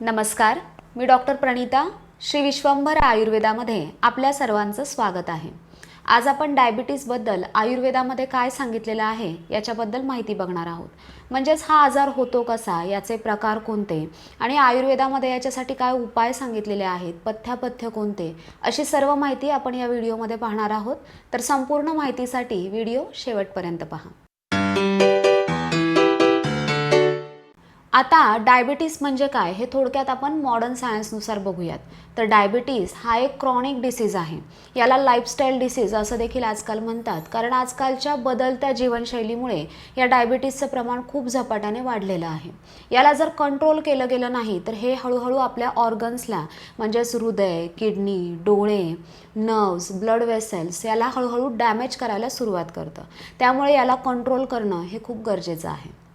नमस्कार मी डॉक्टर प्रणिता श्री विश्वंभर आयुर्वेदामध्ये आपल्या सर्वांचं स्वागत आहे. आज आपण डायबिटीसबद्दल आयुर्वेदामध्ये काय सांगितलेलं आहे याच्याबद्दल माहिती बघणार आहोत. म्हणजेच हा आजार होतो कसा याचे प्रकार कोणते आणि आयुर्वेदामध्ये याच्यासाठी काय उपाय सांगितलेले आहेत पथ्यापथ्य कोणते अशी सर्व माहिती आपण या व्हिडिओमध्ये पाहणार आहोत. तर संपूर्ण माहितीसाठी व्हिडिओ शेवटपर्यंत पहा. आता डायबिटीस म्हणजे काय हे थोडक्यात आपण मॉडर्न सायन्सनुसार बघूयात. तर डायबिटीस हा एक क्रॉनिक डिसीज आहे. याला लाईफस्टाईल डिसीज असं देखील आजकाल म्हणतात. कारण आजकालच्या बदलत्या जीवनशैलीमुळे या डायबिटीसचं प्रमाण खूप झपाट्याने वाढलेलं आहे. याला जर कंट्रोल केलं गेलं नाही तर हे हळूहळू आपल्या ऑर्गन्सला म्हणजेच हृदय किडनी डोळे नर्व्स ब्लड वेसेल्स याला हळूहळू डॅमेज करायला सुरुवात करतं. त्यामुळे याला कंट्रोल करणं हे खूप गरजेचं आहे.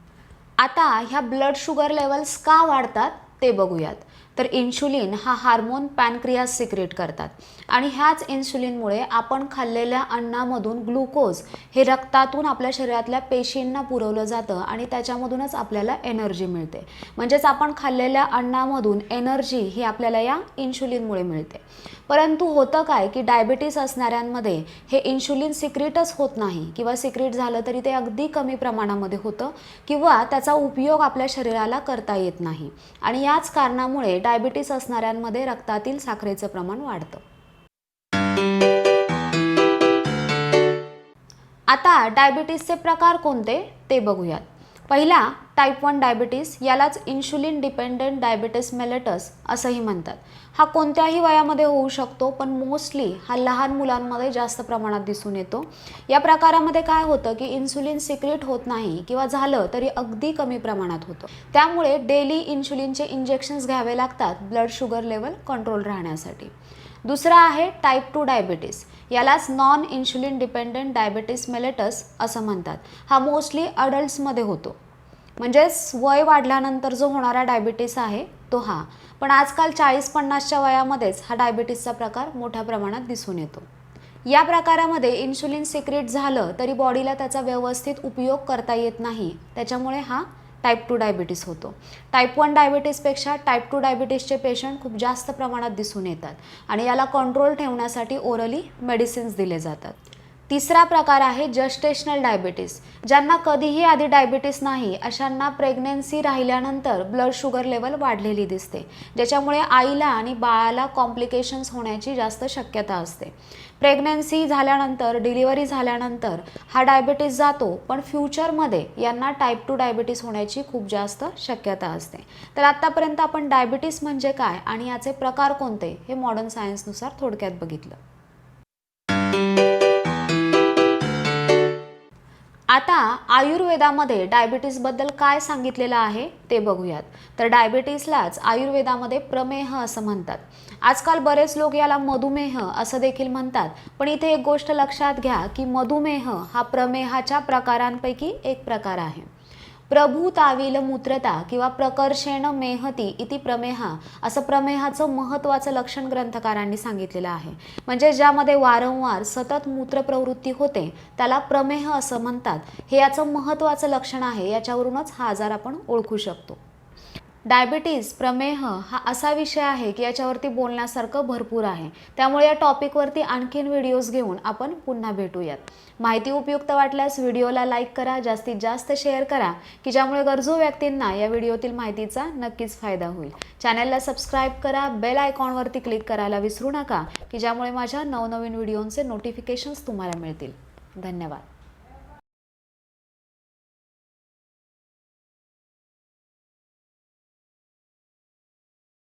आता ह्या ब्लड शुगर लेवल्स का वाढतात ते बघूयात. तर इन्शुलिन हा हार्मोन पॅनक्रियास सिक्रेट करतात. आणि ह्याच इन्शुलिनमुळे आपण खाल्लेल्या अन्नामधून ग्लुकोज हे रक्तातून आपल्या शरीरातल्या पेशींना पुरवलं जातं आणि त्याच्यामधूनच आपल्याला एनर्जी मिळते. म्हणजेच आपण खाल्लेल्या अन्नामधून एनर्जी ही आपल्याला या इन्शुलिनमुळे मिळते. परंतु होतं काय की डायबिटीस असणाऱ्यांमध्ये हे इन्शुलिन सिक्रेटच होत नाही किंवा सिक्रेट झालं तरी ते अगदी कमी प्रमाणामध्ये होतं किंवा त्याचा उपयोग आपल्या शरीराला करता येत नाही. आणि याच कारणामुळे डायबिटीस असणाऱ्यांमध्ये रक्तातील साखरेचं प्रमाण वाढतं. आता डायबिटीसचे प्रकार कोणते ते बघूयात. पहिला टाईप वन डायबिटीस यालाच इन्शुलिन डिपेंडंट डायबिटीस मेलेटस असंही म्हणतात. हा कोणत्याही वयामध्ये होऊ शकतो पण मोस्टली हा लहान मुलांमध्ये जास्त प्रमाणात दिसून येतो. या प्रकारामध्ये काय होतं की इन्सुलिन सिक्रेट होत नाही किंवा झालं तरी अगदी कमी प्रमाणात होतं. त्यामुळे डेली इन्शुलिनचे इंजेक्शन्स घ्यावे लागतात ब्लड शुगर लेवल कंट्रोल राहण्यासाठी. दुसरा आहे टाईप टू डायबिटीस यालाच non insulin dependent diabetes mellitus असं म्हणतात. हा मोस्टली अडल्ट्समध्ये होतो. म्हणजेच वय वाढल्यानंतर जो होणारा डायबिटीस आहे तो हा. पण आजकाल चाळीस पन्नासच्या वयामध्येच हा डायबिटीसचा प्रकार मोठ्या प्रमाणात दिसून येतो. या प्रकारामध्ये इन्शुलिन सिक्रेट झालं तरी बॉडीला त्याचा व्यवस्थित उपयोग करता येत नाही. त्याच्यामुळे हा टाईप टू डायबिटीस होतो. टाईप वन डायबिटीसपेक्षा टाईप टू डायबिटीसचे पेशंट खूप जास्त प्रमाणात दिसून येतात आणि याला कंट्रोल ठेवण्यासाठी ओरली मेडिसिन्स दिले जातात. तिसरा प्रकार आहे जस्टेशनल डायबिटीस ज्यांना कधीही आधी डायबिटीस नाही अशांना प्रेग्नेन्सी राहिल्यानंतर ब्लड शुगर लेवल वाढलेली दिसते ज्याच्यामुळे आईला आणि बाळाला कॉम्प्लिकेशन्स होण्याची जास्त शक्यता असते. प्रेग्नेन्सी झाल्यानंतर डिलिव्हरी झाल्यानंतर हा डायबिटीस जातो पण फ्युचरमध्ये यांना टाईप टू डायबिटीस होण्याची खूप जास्त शक्यता असते. तर आत्तापर्यंत आपण डायबिटीस म्हणजे काय आणि याचे प्रकार कोणते हे मॉडर्न सायन्सनुसार थोडक्यात बघितलं. आता आयुर्वेदामध्ये डायबिटीसबद्दल काय सांगितलेलं आहे ते बघूयात. तर डायबिटीसलाच आयुर्वेदामध्ये प्रमेह असं म्हणतात. आजकाल बरेच लोक याला मधुमेह असं देखील म्हणतात. पण इथे एक गोष्ट लक्षात घ्या की मधुमेह हा प्रमेहाच्या प्रकारांपैकी एक प्रकार आहे. प्रभूताविल मूत्रता किंवा प्रकर्षेण मेहती इति प्रमेहा असं प्रमेहाचं महत्त्वाचं लक्षण ग्रंथकारांनी सांगितलेलं आहे. म्हणजे ज्यामध्ये वारंवार सतत मूत्रप्रवृत्ती होते त्याला प्रमेह असं म्हणतात. हे याचं महत्त्वाचं लक्षण आहे याच्यावरूनच हा आजार आपण ओळखू शकतो. डायबिटीज प्रमेह हा असा विषय आहे की याच्यावरती बोलण्यासारखं भरपूर आहे. त्यामुळे या टॉपिकवरती आणखीन व्हिडिओज घेऊन आपण पुन्हा भेटूयात. माहिती उपयुक्त वाटल्यास व्हिडिओला लाईक करा जास्तीत जास्त शेअर करा की ज्यामुळे गरजू व्यक्तींना या व्हिडिओतील माहितीचा नक्कीच फायदा होईल. चॅनलला सबस्क्राईब करा बेल आयकॉनवरती क्लिक करायला विसरू नका की ज्यामुळे माझ्या नवनवीन व्हिडिओंचे नोटिफिकेशन्स तुम्हाला मिळतील. धन्यवाद.